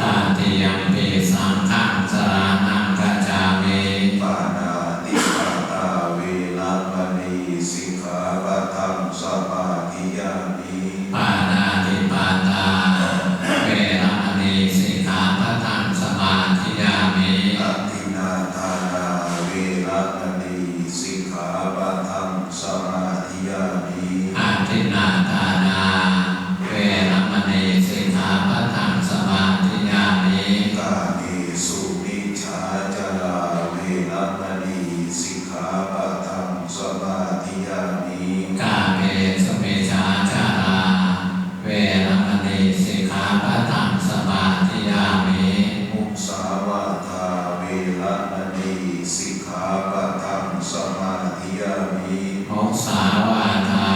ตา สิกขาปัทังสมาธิยามิมุสาวาทา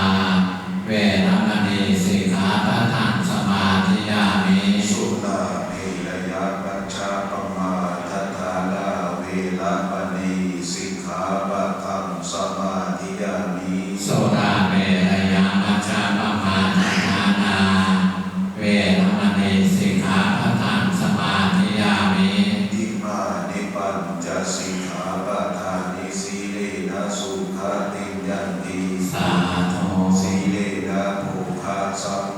เวรมณีสิกขาปัทังสมาธิยามิ สุตาเมรยาปัจจาปมาทัทาลาเวลาปณีสิกขาปัทังสมาธิยามิสุตาเมรยาปัจจาปมาทัทาลาเวรมณีสิก หาติยันติสาธุสีเลนะภูคาสัพ